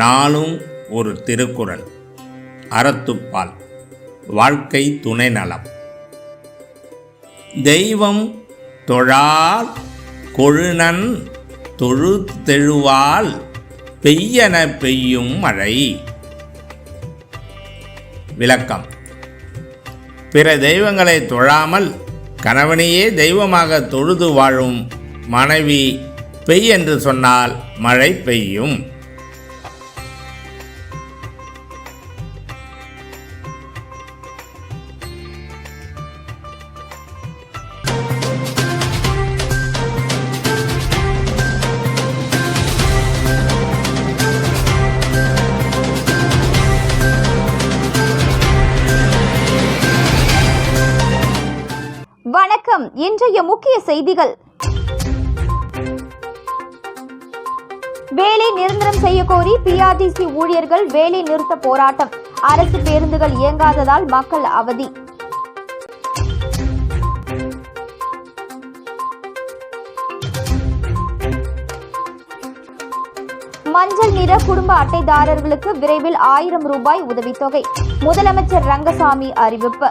நாளும் ஒரு திருக்குறள். அறத்துப்பால். வாழ்க்கை துணை நலம் தெய்வம் தொழால் கொழுநன் தொழுத்தெழுவால் பெய்யன பெய்யும் மழை. விளக்கம். பிற தெய்வங்களை தொழாமல் கணவனையே தெய்வமாக தொழுது வாழும் மனைவி பெய் என்று சொன்னால் மழை பெய்யும். இன்றைய முக்கிய செய்திகள். வேலை நிரந்தரம் செய்ய கோரி பிஆர்டிசி ஊழியர்கள் வேலை நிறுத்த போராட்டம். அரசு பேருந்துகள் இயங்காததால் மக்கள் அவதி. மஞ்சள் நிற குடும்ப அட்டைதாரர்களுக்கு விரைவில் ஆயிரம் ரூபாய் உதவித்தொகை. முதலமைச்சர் ரங்கசாமி அறிவிப்பு.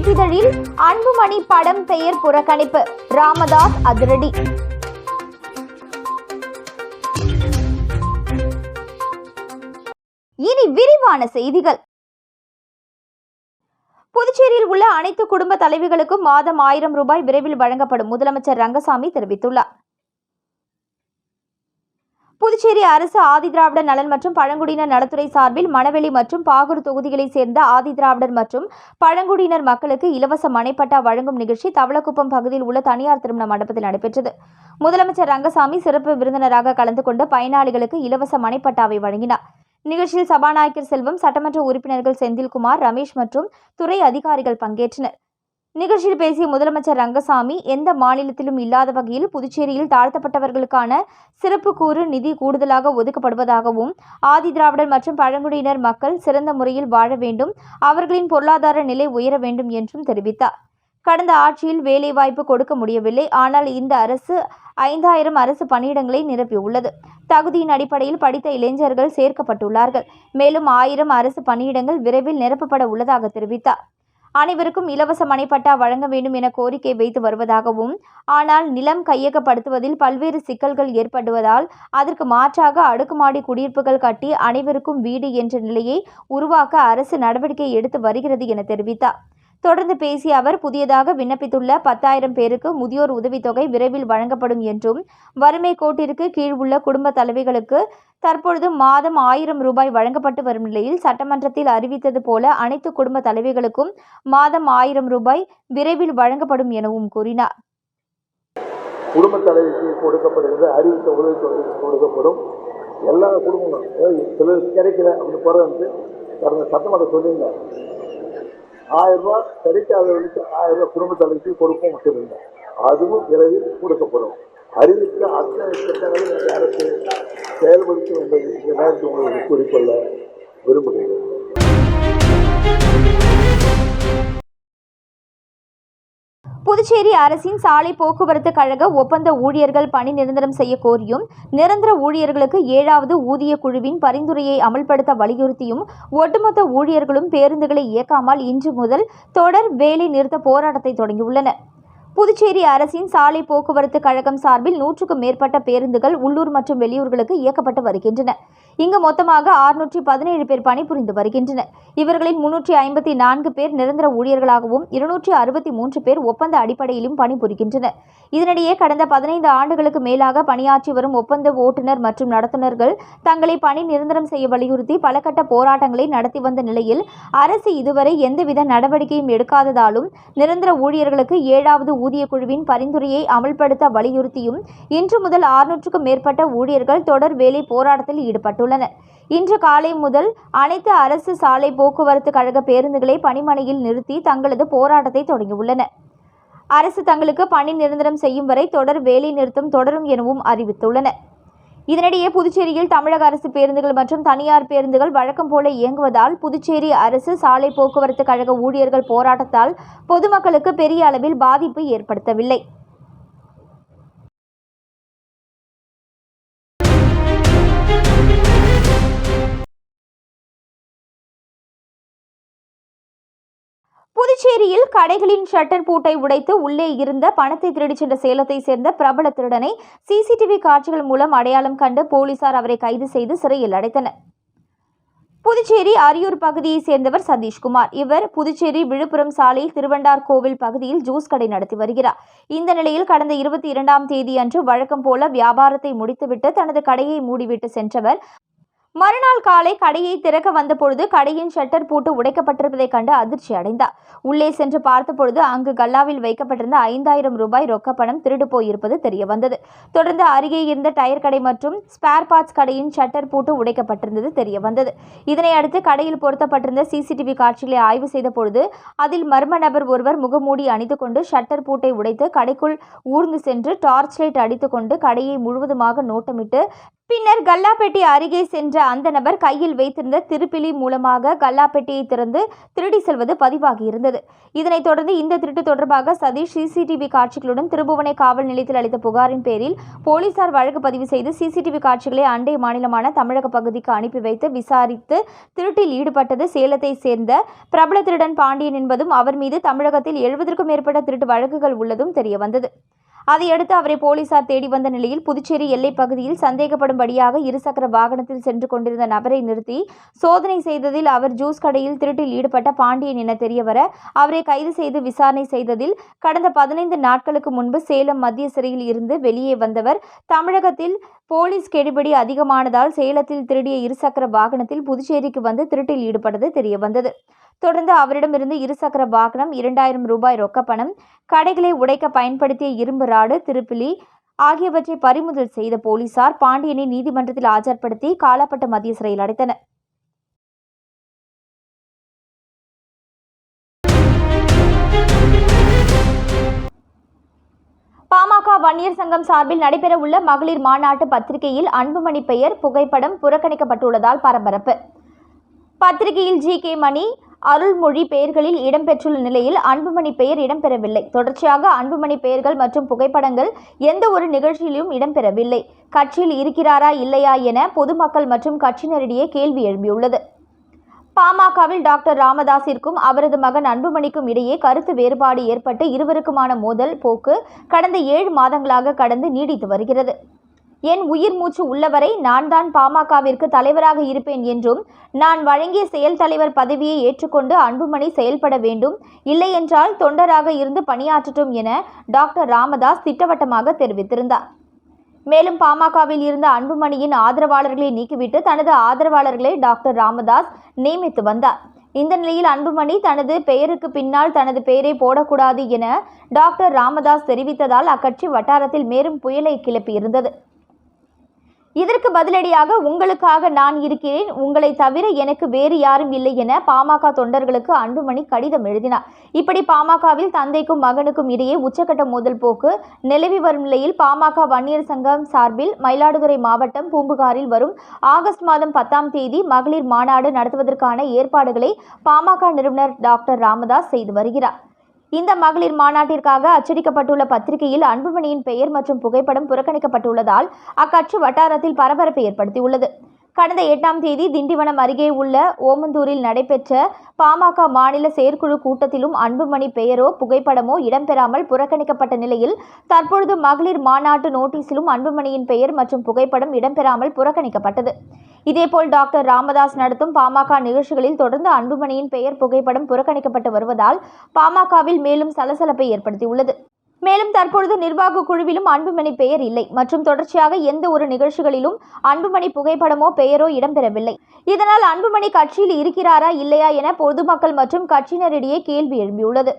மாநாட்டு அன்புமணி படம் பெயர் புறக்கணிப்பு. ராமதாஸ் அதிரடி. இனி விரிவான செய்திகள். புதுச்சேரியில் உள்ள அனைத்து குடும்ப தலைவிகளுக்கும் மாதம் ஆயிரம் ரூபாய் விரைவில் வழங்கப்படும் முதலமைச்சர் ரங்கசாமி தெரிவித்துள்ளார். புதுச்சேரி அரசு ஆதிதிராவிடர் நலன் மற்றும் பழங்குடியினர் நலத்துறை சார்பில் மணவெளி மற்றும் பாகூர் தொகுதிகளைச் சேர்ந்த ஆதிதிராவிடர் மற்றும் பழங்குடியினர் மக்களுக்கு இலவச மனைப்பட்டா வழங்கும் நிகழ்ச்சி தவளக்குப்பம் பகுதியில் உள்ள தனியார் திருமண மண்டபத்தில் நடைபெற்றது. முதலமைச்சர் ரங்கசாமி சிறப்பு விருந்தினராக கலந்து கொண்டு பயனாளிகளுக்கு இலவச மனைப்பட்டாவை வழங்கினார். நிகழ்ச்சியில் சபாநாயகர் செல்வம் சட்டமன்ற உறுப்பினர்கள் செந்தில்குமார் ரமேஷ் மற்றும் துறை அதிகாரிகள் பங்கேற்றனர். நிகழ்ச்சியில் பேசிய முதலமைச்சர் ரங்கசாமி எந்த மாநிலத்திலும் இல்லாத வகையில் புதுச்சேரியில் தாழ்த்தப்பட்டவர்களுக்கான சிறப்பு கூறு நிதி கூடுதலாக ஒதுக்கப்படுவதாகவும் ஆதிதிராவிடர் மற்றும் பழங்குடியினர் மக்கள் சிறந்த முறையில் வாழ வேண்டும் அவர்களின் பொருளாதார நிலை உயர வேண்டும் என்றும் தெரிவித்தார். கடந்த ஆட்சியில் வேலைவாய்ப்பு கொடுக்க முடியவில்லை ஆனால் இந்த அரசு ஐந்தாயிரம் அரசு பணியிடங்களை நிரப்பியுள்ளது. தகுதியின் அடிப்படையில் படித்த இளைஞர்கள் சேர்க்கப்பட்டுள்ளார்கள். மேலும் ஆயிரம் அரசு பணியிடங்கள் விரைவில் நிரப்பப்பட உள்ளதாக தெரிவித்தார். அனைவருக்கும் இலவச மனைப்பட்டா வழங்க வேண்டும் என கோரிக்கை வைத்து வருவதாகவும் ஆனால் நிலம் கையகப்படுத்துவதில் பல்வேறு சிக்கல்கள் ஏற்படுவதால் அதற்கு மாற்றாக அடுக்குமாடி குடியிருப்புகள் கட்டி அனைவருக்கும் வீடு என்ற நிலையை உருவாக்க அரசு நடவடிக்கை எடுத்து வருகிறது என தெரிவித்தார். தொடர்ந்து பேசிய அவர் புதியதாக விண்ணப்பித்துள்ள பத்தாயிரம் பேருக்கு முதியோர் உதவித்தொகை விரைவில் வழங்கப்படும் என்றும் வறுமை கோட்டிற்கு கீழ் உள்ள குடும்ப தலைவிகளுக்கு தற்பொழுது மாதம் ஆயிரம் ரூபாய் வழங்கப்பட்டு வரும் நிலையில் சட்டமன்றத்தில் அறிவித்தது போல அனைத்து குடும்ப தலைவிகளுக்கும் மாதம் ஆயிரம் ரூபாய் விரைவில் வழங்கப்படும் எனவும் கூறினார். குடும்ப தலைவிக்கு கொடுக்கப்படுகிறது அறிவித்த உதவித்தொகை கொடுக்கப்படும். எல்லா குடும்பங்களும் சிலருக்கு கிடைக்கல அப்படின்னு குறை வந்து கடந்த சட்டமன்றம் சொல்லியிருந்தார் ஆயிரம் ரூபாய் கிடைக்காதவர்களுக்கு ஆயிரம் ரூபாய் குடும்ப தலைவிக்கு கொடுப்போம் சொல்லியிருந்தார் அதுவும் விரைவில் கொடுக்கப்படும். அறிவித்த அத்தனை திட்டங்களை அரசு செயல்படுத்தும் என்பதை இந்த நேரத்தில் உங்களுக்கு கூறிக்கொள்ள விரும்புகிறேன். புதுச்சேரி அரசின் சாலை போக்குவரத்து கழக ஒப்பந்த ஊழியர்கள் பணி நிரந்தரம் செய்ய கோரியும் நிரந்தர ஊழியர்களுக்கு ஏழாவது ஊதிய குழுவின் பரிந்துரையை அமல்படுத்த வலியுறுத்தியும் ஒட்டுமொத்த ஊழியர்களும் பேருந்துகளை இயக்காமல் இன்று முதல் தொடர் வேலை நிறுத்த போராட்டத்தை தொடங்கியுள்ளனர். புதுச்சேரி அரசின் சாலை போக்குவரத்து கழகம் சார்பில் நூற்றுக்கும் மேற்பட்ட பேருந்துகள் உள்ளூர் மற்றும் வெளியூர்களுக்கு இயக்கப்பட்டு வருகின்றன. இங்கு மொத்தமாக ஆறுநூற்றி பதினேழு பேர் பணிபுரிந்து வருகின்றனர். இவர்களில் முன்னூற்றி ஐம்பத்தி நான்கு பேர் நிரந்தர ஊழியர்களாகவும் இருநூற்றி அறுபத்தி மூன்று பேர் ஒப்பந்த அடிப்படையிலும் பணிபுரிகின்றனர். இதனிடையே கடந்த பதினைந்து ஆண்டுகளுக்கு மேலாக பணியாற்றி வரும் ஒப்பந்த ஓட்டுநர் மற்றும் நடத்துனர்கள் தங்களை பணி நிரந்தரம் செய்ய வலியுறுத்தி பல கட்ட போராட்டங்களை நடத்தி வந்த நிலையில் அரசு இதுவரை எந்தவித நடவடிக்கையும் எடுக்காததாலும் நிரந்தர ஊழியர்களுக்கு ஏழாவது ஊதிய குழுவின் பரிந்துரையை அமல்படுத்த வலியுறுத்தியும் இன்று முதல் ஆறுநூற்றுக்கும் மேற்பட்ட ஊழியர்கள் தொடர் வேலை போராட்டத்தில் ஈடுபட்டுள்ளனர். இன்று காலை முதல் அனைத்து அரசு சாலை போக்குவரத்து கழக பேருந்துகளை பணிமனையில் நிறுத்தி தங்களது போராட்டத்தை தொடங்கியுள்ளனர். அரசு தங்களுக்கு பணி நிரந்தரம் செய்யும் வரை தொடர் வேலை நிறுத்தம் தொடரும் எனவும் அறிவித்துள்ளனர். இதனிடையே புதுச்சேரியில் தமிழக அரசு பேருந்துகள் மற்றும் தனியார் பேருந்துகள் வழக்கம் போல இயங்குவதால் புதுச்சேரி அரசு சாலை போக்குவரத்து கழக ஊழியர்கள் போராட்டத்தால் பொதுமக்களுக்கு பெரிய அளவில் பாதிப்பு ஏற்படுத்தவில்லை. புதுச்சேரியில் கடைகளின் ஷட்டர் பூட்டை உடைத்து உள்ளே இருந்த பணத்தை திருடிச் சென்ற சேலத்தை சேர்ந்த பிரபல திருடனை சிசிடிவி காட்சிகள் மூலம் அடையாளம் கண்டு போலீசார் அவரை கைது செய்து சிறையில் அடைத்தனர். புதுச்சேரி அரியூர் பகுதியைச் சேர்ந்தவர் சதீஷ்குமார். இவர் புதுச்சேரி விழுப்புரம் சாலையில் திருவண்டார் கோவில் பகுதியில் ஜூஸ் கடை நடத்தி வருகிறார். இந்த நிலையில் கடந்த இருபத்தி இரண்டாம் தேதி அன்று வழக்கம் போல வியாபாரத்தை முடித்துவிட்டு தனது கடையை மூடிவிட்டு சென்றவர் மறுநாள் காலை கடையை திறக்க வந்தபொழுது கடையின் ஷட்டர் பூட்டு உடைக்கப்பட்டிருப்பதை கண்டு அதிர்ச்சி அடைந்தார். உள்ளே சென்று பார்த்தபொழுது அங்கு கல்லாவில் வைக்கப்பட்டிருந்த ஐந்தாயிரம் ரூபாய் ரொக்க பணம் திருடு போயிருப்பது தெரிய வந்தது தொடர்ந்து அருகே இருந்த டயர் கடை மற்றும் ஸ்பேர் பார்ட்ஸ் கடையின் ஷட்டர் பூட்டு உடைக்கப்பட்டிருந்தது தெரிய வந்தது இதனை அடுத்து கடையில் பொருத்தப்பட்டிருந்த சிசிடிவி காட்சிகளை ஆய்வு செய்த பொழுது அதில் மர்ம நபர் ஒருவர் முகமூடி அணிந்து கொண்டு ஷட்டர் பூட்டை உடைத்து கடைக்குள் ஊர்ந்து சென்று டார்ச் லைட் அடித்துக்கொண்டு கடையை முழுவதுமாக நோட்டமிட்டு பின்னர் கல்லாப்பேட்டை அருகே சென்ற அந்த நபர் கையில் வைத்திருந்த திருப்பிலி மூலமாக கல்லாப்பேட்டையை திறந்து திருடி செல்வது பதிவாகியிருந்தது இதனைத் தொடர்ந்து இந்த திருட்டு தொடர்பாக சதீஷ் சிசிடிவி காட்சிகளுடன் திருபுவனை காவல் நிலையத்தில் அளித்த புகாரின் பேரில் போலீசார் வழக்கு பதிவு செய்து சிசிடிவி காட்சிகளை அண்டை மாநிலமான தமிழக பகுதிக்கு அனுப்பி வைத்து விசாரித்து திருட்டில் ஈடுபட்டது சேலத்தை சேர்ந்த பிரபல திருடன் பாண்டியன் என்பதும் அவர் மீது தமிழகத்தில் எழுபதற்கும் மேற்பட்ட திருட்டு வழக்குகள் உள்ளதும் தெரியவந்தது. அதையடுத்து அவரை போலீசார் தேடி வந்த நிலையில் புதுச்சேரி எல்லைப் பகுதியில் சந்தேகப்படும்படியாக இருசக்கர வாகனத்தில் சென்று கொண்டிருந்த நபரை நிறுத்தி சோதனை செய்ததில் அவர் ஜூஸ் கடையில் திருட்டில் ஈடுபட்ட பாண்டியன் என தெரியவர அவரை கைது செய்து விசாரணை செய்ததில் கடந்த பதினைந்து நாட்களுக்கு முன்பு சேலம் மத்திய சிறையில் இருந்து வெளியே வந்தவர். தமிழகத்தில் போலீஸ் கெடுபிடி அதிகமானதால் சேலத்தில் திருடிய இருசக்கர வாகனத்தில் புதுச்சேரிக்கு வந்து திருட்டில் ஈடுபட்டது தெரியவந்தது. தொடர்ந்து அவரிடமிருந்து இருசக்கர வாகனம் இரண்டாயிரம் ரூபாய் ரொக்கப்பணம் கடைகளை உடைக்க பயன்படுத்திய இரும்பு ராடு திருப்பிலி ஆகியவற்றை பறிமுதல் செய்த போலீசார் பாண்டியனை நீதிமன்றத்தில் ஆஜர்படுத்தி காலாப்பட்டு மத்திய சிறையில் அடைத்தனர். பாமக வன்னியர் சங்கம் சார்பில் நடைபெறவுள்ள மகளிர் மாநாட்டு பத்திரிகையில் அன்புமணி பெயர் புகைப்படம் புறக்கணிக்கப்பட்டுள்ளதால் பரபரப்பு. பத்திரிகையில் ஜி கே மணி அருள்மொழி பெயர்களில் இடம்பெற்றுள்ள நிலையில் அன்புமணி பெயர் இடம்பெறவில்லை. தொடர்ச்சியாக அன்புமணி பெயர்கள் மற்றும் புகைப்படங்கள் எந்த ஒரு நிகழ்ச்சியிலும் இடம்பெறவில்லை. கட்சியில் இருக்கிறாரா இல்லையா என பொதுமக்கள் மற்றும் கட்சியினரிடையே கேள்வி எழுப்பியுள்ளது பாமகவில் டாக்டர் ராமதாசிற்கும் அவரது மகன் அன்புமணிக்கும் இடையே கருத்து வேறுபாடு ஏற்பட்டு இருவருக்குமான மோதல் போக்கு கடந்த ஏழு மாதங்களாக கடந்து நீடித்து வருகிறது. என் உயிர் மூச்சு உள்ளவரை நான் தான் பாமகவிற்கு தலைவராக இருப்பேன் என்றும் நான் வழங்கிய செயல் தலைவர் பதவியை ஏற்றுக்கொண்டு அன்புமணி செயல்பட வேண்டும் இல்லையென்றால் தொண்டராக இருந்து பணியாற்றட்டும் என டாக்டர் ராமதாஸ் திட்டவட்டமாக தெரிவித்திருந்தார். மேலும் பாமகவில் இருந்த அன்புமணியின் ஆதரவாளர்களை நீக்கிவிட்டு தனது ஆதரவாளர்களை டாக்டர் ராமதாஸ் நியமித்து வந்தார். இந்த நிலையில் அன்புமணி தனது பெயருக்கு பின்னால் தனது பெயரை போடக்கூடாது என டாக்டர் ராமதாஸ் தெரிவித்ததால் அக்கட்சி வட்டாரத்தில் மேலும் புயலை கிளப்பியிருந்தது. இதற்கு பதிலடியாக உங்களுக்காக நான் இருக்கிறேன். உங்களை தவிர எனக்கு வேறு யாரும் இல்லை என பாமக தொண்டர்களுக்கு அன்புமணி கடிதம் எழுதினார். இப்படி பாமகவில் தந்தைக்கும் மகனுக்கும் இடையே உச்சக்கட்ட மோதல் போக்கு நிலவி வரும் நிலையில் பாமக வன்னியர் சங்கம் சார்பில் மயிலாடுதுறை மாவட்டம் பூம்புகாரில் வரும் ஆகஸ்ட் மாதம் பத்தாம் தேதி மகளிர் மாநாடு நடத்துவதற்கான ஏற்பாடுகளை பாமக நிறுவனர் டாக்டர் ராமதாஸ் செய்து வருகிறார். இந்த மகளிர் மாநாட்டிற்காக அச்சடிக்கப்பட்டுள்ள பத்திரிகையில் அன்புமணியின் பெயர் மற்றும் புகைப்படம் புறக்கணிக்கப்பட்டுள்ளதால் அக்கட்சி வட்டாரத்தில் பரபரப்பை ஏற்படுத்தியுள்ளது. கடந்த எட்டாம் தேதி திண்டிவனம் அருகே உள்ள ஓமந்தூரில் நடைபெற்ற பாமக மாநில செயற்குழு கூட்டத்திலும் அன்புமணி பெயரோ புகைப்படமோ இடம்பெறாமல் புறக்கணிக்கப்பட்ட நிலையில் தற்பொழுது மகளிர் மாநாட்டு நோட்டீஸிலும் அன்புமணியின் பெயர் மற்றும் புகைப்படம் இடம்பெறாமல் புறக்கணிக்கப்பட்டது. இதேபோல் டாக்டர் ராமதாஸ் நடத்தும் பாமக நிகழ்ச்சிகளில் தொடர்ந்து அன்புமணியின் பெயர் புகைப்படம் புறக்கணிக்கப்பட்டு வருவதால் பாமகவில் மேலும் சலசலப்பை ஏற்படுத்தியுள்ளது. மேலும் தற்பொழுது நிர்வாக குழுவிலும் அன்புமணி பெயர் இல்லை. மற்றும் தொடர்ச்சியாக எந்த ஒரு நிகழ்ச்சிகளிலும் அன்புமணி புகைப்படமோ பெயரோ இடம்பெறவில்லை. இதனால் அன்புமணி கட்சியில் இருக்கிறாரா இல்லையா என பொதுமக்கள் மற்றும் கட்சியினரிடையே கேள்வி எழும்பியுள்ளது.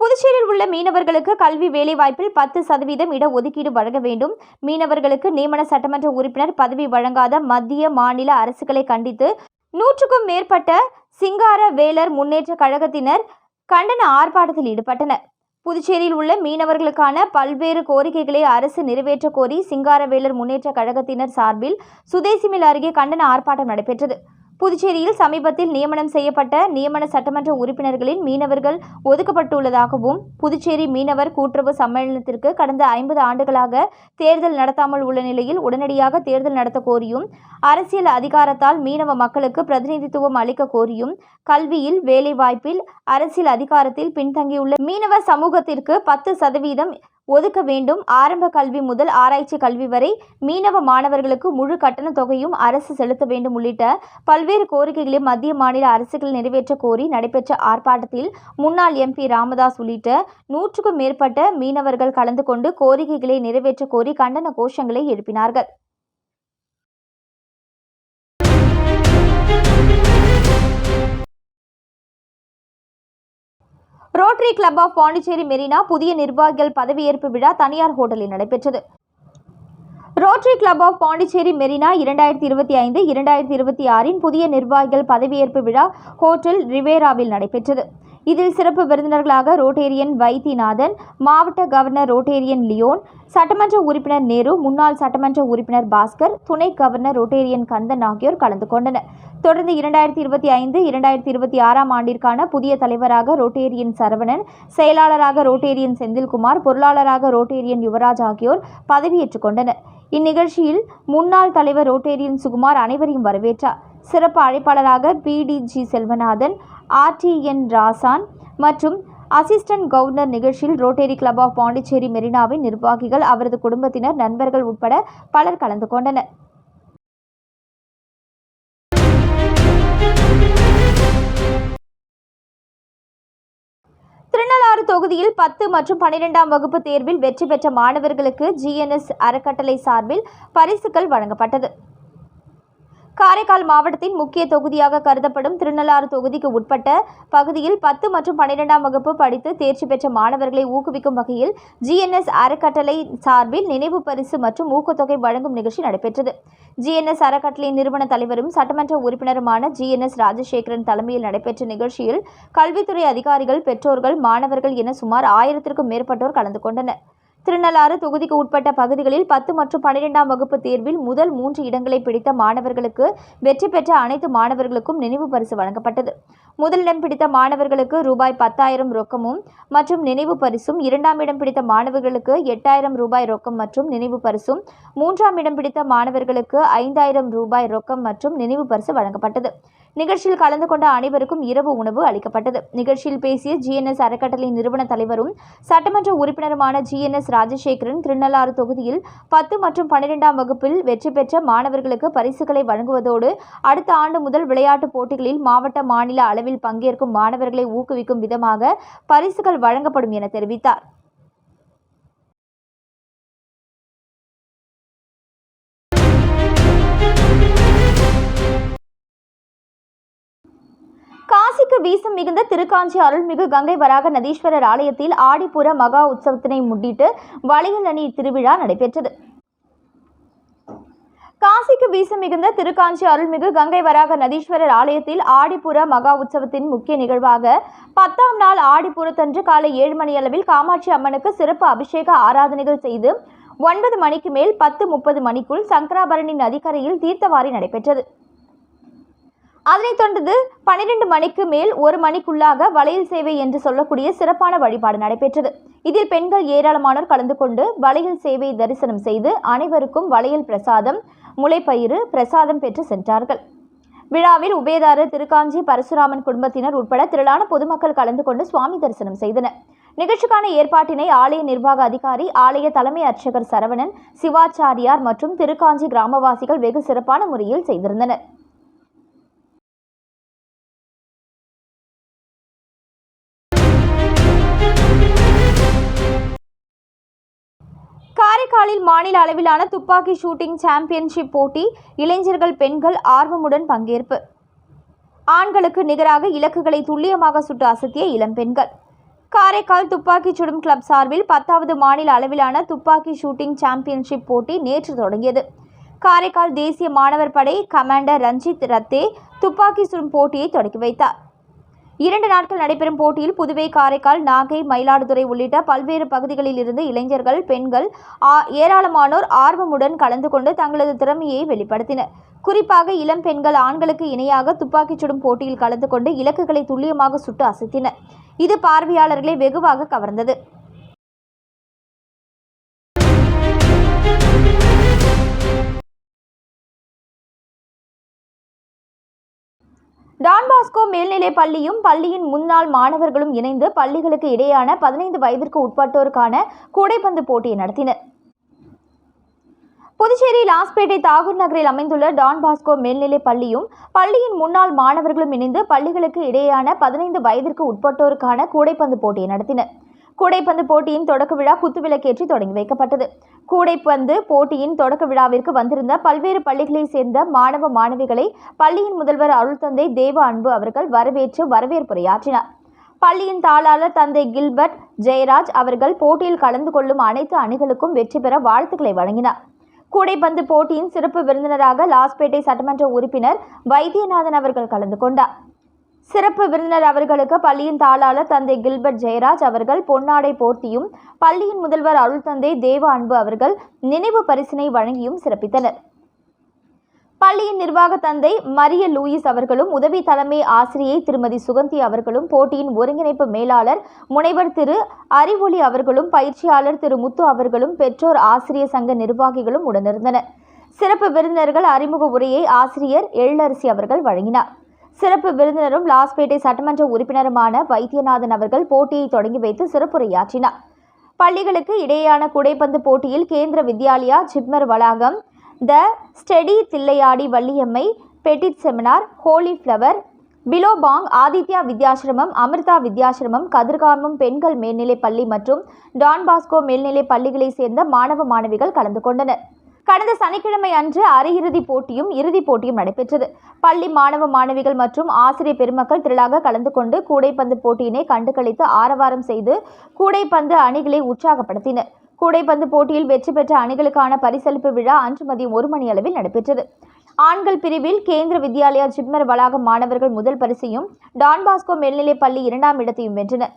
புதுச்சேரியில் உள்ள மீனவர்களுக்கு கல்வி வேலைவாய்ப்பில் பத்து சதவீதம் இடஒதுக்கீடு வழங்க வேண்டும். மீனவர்களுக்கு நியமன சட்டமன்ற உறுப்பினர் பதவி வழங்காத மத்திய மாநில அரசுகளை கண்டித்து நூற்றுக்கும் மேற்பட்ட சிங்கார வேலர் முன்னேற்ற கழகத்தினர் கண்டன ஆர்ப்பாட்டத்தில் ஈடுபட்டனர். புதுச்சேரியில் உள்ள மீனவர்களுக்கான பல்வேறு கோரிக்கைகளை அரசு நிறைவேற்ற கோரி சிங்காரவேலர் முன்னேற்ற கழகத்தினர் சார்பில் சுதேசிமில் அருகே கண்டன ஆர்ப்பாட்டம் நடைபெற்றது. புதுச்சேரியில் சமீபத்தில் நியமனம் செய்யப்பட்ட நியமன சட்டமன்ற உறுப்பினர்களின் மீனவர்கள் ஒதுக்கப்பட்டுள்ளதாகவும் புதுச்சேரி மீனவர் கூட்டுறவு சம்மேளனத்திற்கு கடந்த ஐம்பது ஆண்டுகளாக தேர்தல் நடத்தாமல் உள்ள நிலையில் உடனடியாக தேர்தல் நடத்த கோரியும் அரசியல் அதிகாரத்தால் மீனவ மக்களுக்கு பிரதிநிதித்துவம் அளிக்க கோரியும் கல்வியில் வேலைவாய்ப்பில் அரசியல் அதிகாரத்தில் பின்தங்கியுள்ள மீனவ சமூகத்திற்கு பத்து சதவீதம் ஒதுக்க வேண்டும். ஆரம்ப கல்வி முதல் ஆராய்ச்சி கல்வி வரை மீனவ மாணவர்களுக்கு முழு கட்டண தொகையும் அரசு செலுத்த வேண்டும் உள்ளிட்ட பல்வேறு கோரிக்கைகளை மத்திய மாநில அரசுகள் நிறைவேற்ற கோரி நடைபெற்ற ஆர்ப்பாட்டத்தில் முன்னாள் எம்பி ராமதாஸ் உள்ளிட்ட நூற்றுக்கும் மேற்பட்ட மீனவர்கள் கலந்து கொண்டு கோரிக்கைகளை நிறைவேற்ற கோரி கண்டன கோஷங்களை எழுப்பினார்கள். Rotary club of Pondicherry Marina புதிய நிர்வாகிகள் பதவியேற்பு விழா தனியார் ஹோட்டலில் நடைபெற்றது. Rotary club of Pondicherry Marina இரண்டாயிரத்தி இருபத்தி ஐந்து இரண்டாயிரத்தி இருபத்தி ஆறின் புதிய நிர்வாகிகள் பதவியேற்பு விழா ஹோட்டல் ரிவேராவில் நடைபெற்றது. இதில் சிறப்பு விருந்தினர்களாக ரோட்டேரியன் வைத்தியநாதன் மாவட்ட கவர்னர் ரோட்டேரியன் லியோன் சட்டமன்ற உறுப்பினர் நேரு முன்னாள் சட்டமன்ற உறுப்பினர் பாஸ்கர் துணை கவர்னர் ரோட்டேரியன் கந்தன் ஆகியோர் கலந்து கொண்டனர். தொடர்ந்து இரண்டாயிரத்தி இருபத்தி ஐந்து இரண்டாயிரத்தி இருபத்தி ஆறாம் ஆண்டிற்கான புதிய தலைவராக ரோட்டேரியன் சரவணன் செயலாளராக ரோட்டேரியன் செந்தில்குமார் பொருளாளராக ரோட்டேரியன் யுவராஜ் ஆகியோர் பதவியேற்றுக் கொண்டனர். இந்நிகழ்ச்சியில் முன்னாள் தலைவர் ரோட்டேரியன் சுகுமார் அனைவரையும் வரவேற்றார். சிறப்பு அழைப்பாளராக பிடிஜி செல்வநாதன் ஆர்டிஎன் ராசான் மற்றும் அசிஸ்டன்ட் கவர்னர் நிகழ்ச்சியில் ரோட்டரி கிளப் ஆஃப் பாண்டிச்சேரி மெரினாவின் நிர்வாகிகள் அவரது குடும்பத்தினர் நண்பர்கள் உட்பட பலர் கலந்து கொண்டனர். திருநள்ளாறு தொகுதியில் பத்து மற்றும் பன்னிரெண்டாம் வகுப்பு தேர்வில் வெற்றி பெற்ற மாணவர்களுக்கு ஜிஎன்எஸ் அறக்கட்டளை சார்பில் பரிசுகள் வழங்கப்பட்டது. காரைக்கால் மாவட்டத்தின் முக்கிய தொகுதியாக கருதப்படும் திருநள்ளாறு தொகுதிக்கு உட்பட்ட பகுதியில் பத்து மற்றும் பன்னிரெண்டாம் வகுப்பு படித்து தேர்ச்சி பெற்ற மாணவர்களை ஊக்குவிக்கும் வகையில் ஜிஎன்எஸ் அறக்கட்டளை சார்பில் நினைவு பரிசு மற்றும் ஊக்கத்தொகை வழங்கும் நிகழ்ச்சி நடைபெற்றது. ஜிஎன்எஸ் அறக்கட்டளை நிறுவன தலைவரும் சட்டமன்ற உறுப்பினருமான ஜிஎன்எஸ் ராஜசேகரன் தலைமையில் நடைபெற்ற நிகழ்ச்சியில் கல்வித்துறை அதிகாரிகள் பெற்றோர்கள் மாணவர்கள் என சுமார் ஆயிரத்திற்கும் மேற்பட்டோர் கலந்து கொண்டனர். திருநள்ளாறு தொகுதிக்கு உட்பட்ட பகுதிகளில் பத்து மற்றும் பன்னிரெண்டாம் வகுப்பு தேர்வில் முதல் மூன்று இடங்களை பிடித்த மாணவர்களுக்கு வெற்றி பெற்ற அனைத்து மாணவர்களுக்கும் நினைவு பரிசு வழங்கப்பட்டது. முதலிடம் பிடித்த மாணவர்களுக்கு ரூபாய் பத்தாயிரம் ரொக்கமும் மற்றும் நினைவு பரிசும் இரண்டாம் இடம் பிடித்த மாணவர்களுக்கு எட்டாயிரம் ரூபாய் ரொக்கம் மற்றும் நினைவு பரிசும் மூன்றாம் இடம் பிடித்த மாணவர்களுக்கு ஐந்தாயிரம் ரூபாய் ரொக்கம் மற்றும் நினைவு பரிசு வழங்கப்பட்டது. நிகழ்ச்சியில் கலந்து கொண்ட அனைவருக்கும் இரவு உணவு அளிக்கப்பட்டது. நிகழ்ச்சியில் பேசிய ஜிஎன்எஸ் அறக்கட்டளை நிறுவன தலைவரும் சட்டமன்ற உறுப்பினருமான ஜிஎன்எஸ் ராஜசேகரன் திருநள்ளாறு தொகுதியில் பத்து மற்றும் பன்னிரெண்டாம் வகுப்பில் வெற்றி பெற்ற மாணவர்களுக்கு பரிசுகளை வழங்குவதோடு அடுத்த ஆண்டு முதல் விளையாட்டுப் போட்டிகளில் மாவட்ட மாநில அளவில் பங்கேற்கும் மாணவர்களை ஊக்குவிக்கும் விதமாக பரிசுகள் வழங்கப்படும் என தெரிவித்தார். வீசம் மிகுந்த திருக்காஞ்சி அருள்மிகு கங்கை வராக நதீஸ்வரர் ஆலயத்தில் ஆடிப்புற மகா உற்சவத்தினை முன்னிட்டு வளையல் அணி திருவிழா நடைபெற்றது. காசிக்கு வீசம் மிகுந்த திருக்காஞ்சி அருள்மிகு கங்கை வராக நதீஸ்வரர் ஆலயத்தில் ஆடிப்புற மகா உற்சவத்தின் முக்கிய நிகழ்வாக பத்தாம் நாள் ஆடிப்புறத்தன்று காலை ஏழு மணி அளவில் காமாட்சி அம்மனுக்கு சிறப்பு அபிஷேக ஆராதனைகள் செய்து ஒன்பது மணிக்கு மேல் பத்து முப்பது மணிக்குள் சங்கராபரணி நதிக்கரையில் தீர்த்தவாரி நடைபெற்றது. அதனைத் தொடர்ந்து பன்னிரண்டு மணிக்கு மேல் ஒரு மணிக்குள்ளாக வளையல் சேவை என்று சொல்லக்கூடிய சிறப்பான வழிபாடு நடைபெற்றது. இதில் பெண்கள் ஏராளமானோர் கலந்து கொண்டு வளையல் சேவை தரிசனம் செய்து அனைவருக்கும் வளையல் பிரசாதம் முளைப்பயிறு பிரசாதம் பெற்று சென்றார்கள். விழாவில் உபயதாரர் திருக்காஞ்சி பரசுராமன் குடும்பத்தினர் உட்பட திரளான பொதுமக்கள் கலந்து கொண்டு சுவாமி தரிசனம் செய்தனர். நிகழ்ச்சிக்கான ஏற்பாட்டினை ஆலய நிர்வாக அதிகாரி ஆலய தலைமை அர்ச்சகர் சரவணன் சிவாச்சாரியார் மற்றும் திருக்காஞ்சி கிராமவாசிகள் வெகு சிறப்பான முறையில் செய்திருந்தனர். காரைக்காலில் மாநில அளவிலான துப்பாக்கி ஷூட்டிங் சாம்பியன்ஷிப் போட்டி இளைஞர்கள் பெண்கள் ஆர்வமுடன் பங்கேற்பு. ஆண்களுக்கு நிகராக இலக்குகளை துல்லியமாக சுட்டு அசத்திய இளம்பெண்கள் காரைக்கால் துப்பாக்கி சுடும் கிளப் சார்பில் பத்தாவது மாநில அளவிலான துப்பாக்கி ஷூட்டிங் சாம்பியன்ஷிப் போட்டி நேற்று தொடங்கியது. காரைக்கால் தேசிய மாணவர் படை கமாண்டர் ரஞ்சித் ரத்தே துப்பாக்கி சுடும் போட்டியை தொடங்கி வைத்தார். இரண்டு நாட்கள் நடைபெறும் போட்டியில் புதுவை காரைக்கால் நாகை மயிலாடுதுறை உள்ளிட்ட பல்வேறு பகுதிகளில் இருந்து இளைஞர்கள் பெண்கள் ஆ- ஏராளமானோர் ஆர்வமுடன் கலந்து கொண்டு தங்களது திறமையை வெளிப்படுத்தினர். குறிப்பாக இளம் பெண்கள் ஆண்களுக்கு இணையாக துப்பாக்கிச் சுடும் போட்டியில் கலந்து கொண்டு இலக்குகளை துல்லியமாக சுட்டு அசைத்தினர். இது பார்வையாளர்களை வெகுவாக கவர்ந்தது. டான்பாஸ்கோ மேல்நிலை மேல்நிலைப் பள்ளியும் பள்ளியின் முன்னாள் மாணவர்களும் இணைந்து பள்ளிகளுக்கு இடையான பதினைந்து வயதிற்கு உட்பட்டோருக்கான கூடைப்பந்து போட்டியை நடத்தினர். புதுச்சேரி லாஸ்பேட்டை தாகூர் நகரில் அமைந்துள்ள டான் பாஸ்கோ மேல்நிலைப் பள்ளியும் பள்ளியின் முன்னாள் மாணவர்களும் இணைந்து பள்ளிகளுக்கு இடையேயான பதினைந்து வயதிற்கு உட்பட்டோருக்கான கூடைப்பந்து போட்டியை நடத்தினர். கூடைப்பந்து போட்டியின் தொடக்க விழா குத்துவிளக்கேற்றி தொடங்கி வைக்கப்பட்டது. கூடைப்பந்து போட்டியின் தொடக்க விழாவிற்கு வந்திருந்த பல்வேறு பள்ளிகளைச் சேர்ந்த மாணவ மாணவிகளை பள்ளியின் முதல்வர் அருள்தந்தை தேவ அன்பு அவர்கள் வரவேற்று வரவேற்புரையாற்றினார். பள்ளியின் தாளாளர் தந்தை கில்பர்ட் ஜெயராஜ் அவர்கள் போட்டியில் கலந்து கொள்ளும் அனைத்து அணிகளுக்கும் வெற்றி பெற வாழ்த்துக்களை வழங்கினார். கூடைப்பந்து போட்டியின் சிறப்பு விருந்தினராக லாஸ்பேட்டை சட்டமன்ற உறுப்பினர் வைத்தியநாதன் அவர்கள் கலந்து கொண்டார். சிறப்பு விருந்தினர் அவர்களுக்கு பள்ளியின் தாளாளர் தந்தை கில்பர்ட் ஜெயராஜ் அவர்கள் பொன்னாடை போர்த்தியும் பள்ளியின் முதல்வர் அருள் தந்தை தேவ அன்பு அவர்கள் நினைவு பரிசினை வழங்கியும் சிறப்பித்தனர். பள்ளியின் நிர்வாக தந்தை மரிய லூயிஸ் அவர்களும் உதவி தலைமை ஆசிரியை திருமதி சுகந்தி அவர்களும் போட்டியின் ஒருங்கிணைப்பு மேலாளர் முனைவர் திரு அறிவொளி அவர்களும் பயிற்சியாளர் திரு முத்து அவர்களும் பெற்றோர் ஆசிரியர் சங்க நிர்வாகிகளும் உடனிருந்தனர். சிறப்பு விருந்தினர்கள் அறிமுக உரையை ஆசிரியர் எழிலரசி அவர்கள் வழங்கினார். சிறப்பு விருந்தினரும் லாஸ்பேட்டை சட்டமன்ற உறுப்பினருமான வைத்தியநாதன் அவர்கள் போட்டியை தொடங்கி வைத்து சிறப்புரையாற்றினார். பள்ளிகளுக்கு இடையேயான குடைப்பந்து போட்டியில் கேந்திர வித்யாலயா ஜிப்மர் வளாகம் the study Thillaiyadi Valliammai petite seminar Holy Flower Billabong Aditya Vidyashram Amrita Vidyashram Kathirkamam பெண்கள் மேல்நிலைப் பள்ளி மற்றும் டான் பாஸ்கோ மேல்நிலைப் பள்ளிகளைச் சேர்ந்த மாணவ மாணவிகள் கலந்து கொண்டனர். கடந்த சனிக்கிழமை அன்று அரையிறுதிப் போட்டியும் இறுதிப் போட்டியும் நடைபெற்றது. பள்ளி மாணவ மாணவிகள் மற்றும் ஆசிரியர் பெருமக்கள் திரளாக கலந்து கொண்டு கூடைப்பந்து போட்டியினை கண்டுகளித்து ஆரவாரம் செய்து கூடைப்பந்து அணிகளை உற்சாகப்படுத்தினர். கூடைப்பந்து போட்டியில் வெற்றி பெற்ற அணிகளுக்கான பரிசளிப்பு விழா அன்று மதியம் ஒரு மணி அளவில் நடைபெற்றது. ஆண்கள் பிரிவில் கேந்திர வித்யாலயா ஜிப்மர் வளாக மாணவர்கள் முதல் பரிசையும் டான் பாஸ்கோ மேல்நிலைப் பள்ளி இரண்டாம் இடத்தையும் வென்றனர்.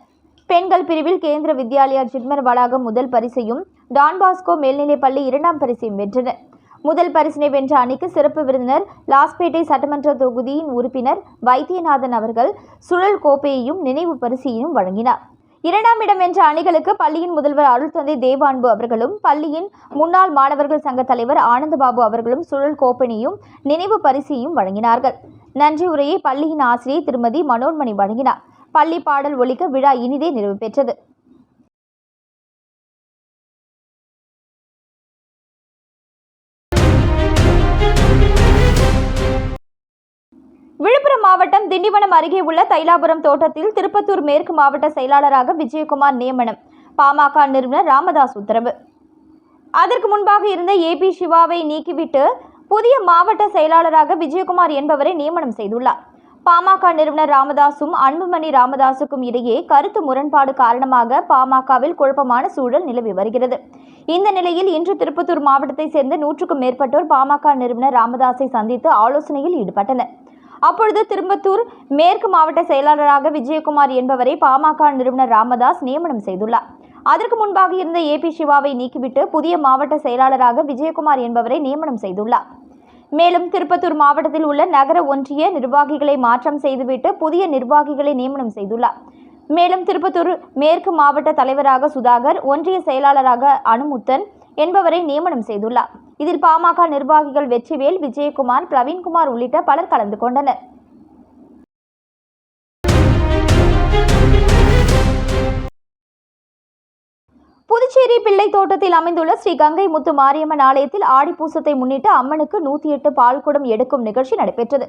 பெண்கள் பிரிவில் கேந்திர வித்யாலயா ஜிப்மர் வளாகம் முதல் பரிசையும் டான் பாஸ்கோ பள்ளி இரண்டாம் பரிசையும் வென்றனர். முதல் பரிசினை வென்ற அணிக்கு சிறப்பு விருந்தினர் லாஸ்பேட்டை சட்டமன்ற தொகுதியின் உறுப்பினர் வைத்தியநாதன் அவர்கள் சுழல் கோப்பையையும் நினைவு பரிசையும் வழங்கினார். இரண்டாம் இடம் வென்ற அணிகளுக்கு பள்ளியின் முதல்வர் அருள் தந்தை தேவான்பு அவர்களும் பள்ளியின் முன்னாள் மாணவர்கள் சங்க தலைவர் ஆனந்தபாபு அவர்களும் சுழல் கோப்பனையும் நினைவு பரிசையும் வழங்கினார்கள். நன்றி உரையை பள்ளியின் ஆசிரியை திருமதி மனோன்மணி வழங்கினார். பள்ளி பாடல் ஒலிக்க விழா இனிதே நிறைவு பெற்றது. மாவட்டம் திண்டிவனம் அருகே உள்ள தைலாபுரம் தோட்டத்தில் திருப்பத்தூர் மேற்கு மாவட்ட செயலாளராக விஜயகுமார் நியமனம். பாமக நிறுவனர் ராமதாஸ் உத்தரவு. அதற்கு முன்பாக இருந்த ஏபி சிவாவை நீக்கிவிட்டு புதிய மாவட்ட செயலாளராக விஜயகுமார் என்பவரை நியமனம் செய்துள்ளார். பாமக நிறுவனர் ராமதாசும் அன்புமணி ராமதாசுக்கும் இடையே கருத்து முரண்பாடு காரணமாக பாமகவில் குழப்பமான சூழல் நிலவி வருகிறது. இந்த நிலையில் இன்று திருப்பத்தூர் மாவட்டத்தைச் சேர்ந்த நூற்றுக்கும் மேற்பட்டோர் பாமக நிறுவனர் ராமதாஸை சந்தித்து ஆலோசனையில் ஈடுபட்டனர். அப்பொழுது திரும்பத்தூர் மேற்கு மாவட்ட செயலாளராக விஜயகுமார் என்பவரை பாமக நிறுவனர் ராமதாஸ் நியமனம் செய்துள்ளார். அதற்கு முன்பாக இருந்த ஏபி சிவாவை நீக்கிவிட்டு புதிய மாவட்ட செயலாளராக விஜயகுமார் என்பவரை நியமனம் செய்துள்ளார். மேலும் திருப்பத்தூர் மாவட்டத்தில் உள்ள நகர ஒன்றிய நிர்வாகிகளை மாற்றம் செய்துவிட்டு புதிய நிர்வாகிகளை நியமனம் செய்துள்ளார். மேலும் திருப்பத்தூர் மேற்கு மாவட்ட தலைவராக சுதாகர் ஒன்றிய செயலாளராக அனுமுத்தன் என்பவரை நியமனம் செய்துள்ளார். இதில் பாமக நிர்வாகிகள் வெற்றிவேல் விஜயகுமார் பிரவீன்குமார் உள்ளிட்ட பலர் கலந்து கொண்டனர். புதுச்சேரி பிள்ளை தோட்டத்தில் அமைந்துள்ள ஸ்ரீ கங்கை முத்து மாரியம்மன் ஆலயத்தில் ஆடிப்பூசத்தை முன்னிட்டு அம்மனுக்கு நூற்றி எட்டு பால்குடம் எடுக்கும் நிகழ்ச்சி நடைபெற்றது.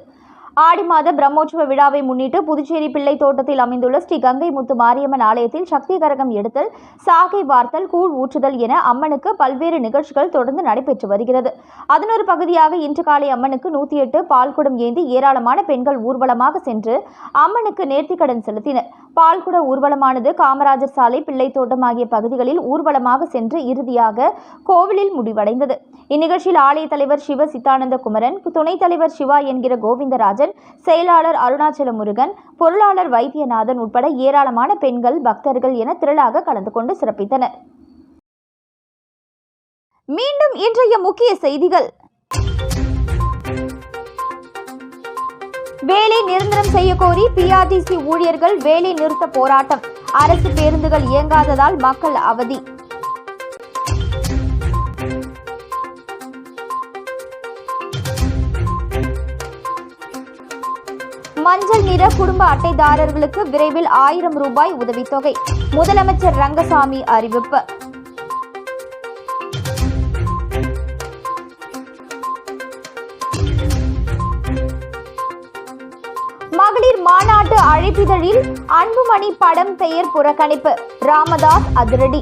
ஆடி மாத பிரம்மோற்சவ விழாவை முன்னிட்டு புதுச்சேரி பிள்ளை தோட்டத்தில் அமைந்துள்ள ஸ்ரீ கங்கை முத்து மாரியம்மன் ஆலயத்தில் சக்தி கரகம் எடுத்தல் சாகை வார்த்தல் கூழ் ஊற்றுதல் என அம்மனுக்கு பல்வேறு நிகழ்ச்சிகள் தொடர்ந்து நடைபெற்று வருகிறது. அதன் ஒரு பகுதியாக இன்று காலை அம்மனுக்கு நூற்றி எட்டு பால்குடம் ஏந்தி ஏராளமான பெண்கள் ஊர்வலமாக சென்று அம்மனுக்கு நேர்த்திக்கடன் செலுத்தினர். பால்குட ஊர்வலமானது காமராஜர் சாலை பிள்ளைத்தோட்டம் ஆகிய பகுதிகளில் ஊர்வலமாக சென்று இறுதியாக கோவிலில் முடிவடைந்தது. இந்நிகழ்ச்சியில் ஆலய தலைவர் சிவ சித்தானந்த குமரன் துணைத் தலைவர் சிவா என்கிற கோவிந்தராஜன் செயலாளர் அருணாச்சல முருகன் பொருளாளர் வைத்தியநாதன் உட்பட ஏராளமான பெண்கள் பக்தர்கள் என திரளாக கலந்து கொண்டு சிறப்பித்தனர். மீண்டும் இன்றைய முக்கிய செய்திகள். வேலை நிரந்தரம் செய்ய கோரி பிஆர்டிசி ஊழியர்கள் வேலை நிறுத்த போராட்டம். அரசு பேருந்துகள் இயங்காததால் மக்கள் அவதி. மஞ்சள் நிற குடும்ப அட்டைதாரர்களுக்கு விரைவில் ஆயிரம் ரூபாய் உதவித்தொகை. முதலமைச்சர் ரங்கசாமி அறிவிப்பு. மகளிர் மாநாட்டு அழைப்பிதழில் அன்புமணி படம் பெயர் புறக்கணிப்பு. ராமதாஸ் அதிரடி.